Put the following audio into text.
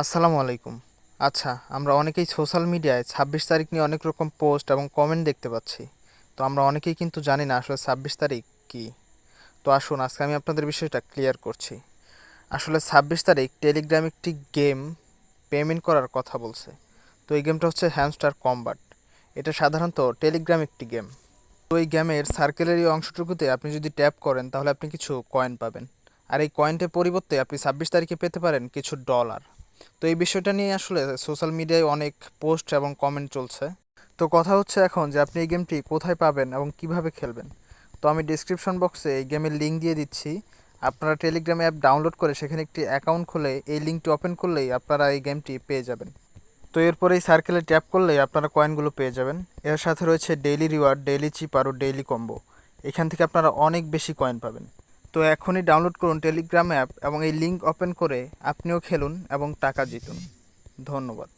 আসসালামু আলাইকুম। আচ্ছা আমরা অনেকেই সোশ্যাল মিডিয়ায় ছাব্বিশ তারিখ নিয়ে অনেক রকম পোস্ট এবং কমেন্ট দেখতে পাচ্ছি। তো আমরা অনেকেই কিন্তু জানি না আসলে ছাব্বিশ তারিখ কী। তো আসুন, আজকে আমি আপনাদের বিষয়টা ক্লিয়ার করছি। আসলে ছাব্বিশ তারিখ টেলিগ্রাম একটি গেম পেমেন্ট করার কথা বলছে। তো এই গেমটা হচ্ছে হ্যামস্টার কম্বাট এটা সাধারণত টেলিগ্রাম একটি গেম তো এই গেমের সার্কেলের এই অংশটুকুতে আপনি যদি ট্যাপ করেন, তাহলে আপনি কিছু কয়েন পাবেন। আর এই কয়েনটের পরিবর্তে আপনি ছাব্বিশ তারিখে পেতে পারেন কিছু ডলার তো এই বিষয়টা নিয়ে আসলে সোশ্যাল মিডিয়ায় অনেক পোস্ট এবং কমেন্ট চলছে। তো কথা হচ্ছে এখন যে আপনি এই গেমটি কোথায় পাবেন এবং কীভাবে খেলবেন? তো আমি ডিসক্রিপশন বক্সে এই গেমের লিঙ্ক দিয়ে দিচ্ছি। আপনারা টেলিগ্রাম অ্যাপ ডাউনলোড করে সেখানে একটি অ্যাকাউন্ট খুলে এই লিঙ্কটি ওপেন করলেই আপনারা এই গেমটি পেয়ে যাবেন। তো এরপরে এই সার্কেলে ট্যাপ করলেই আপনারা কয়েনগুলো পেয়ে যাবেন। এর সাথে রয়েছে ডেইলি রিওয়ার্ড ডেইলি চিপার ও ডেইলি কম্বো এখান থেকে আপনারা অনেক বেশি কয়েন পাবেন। তো এখনই ডাউনলোড করুন টেলিগ্রাম অ্যাপ এবং এই লিঙ্ক ওপেন করে আপনিও খেলুন এবং টাকা জিতুন। ধন্যবাদ।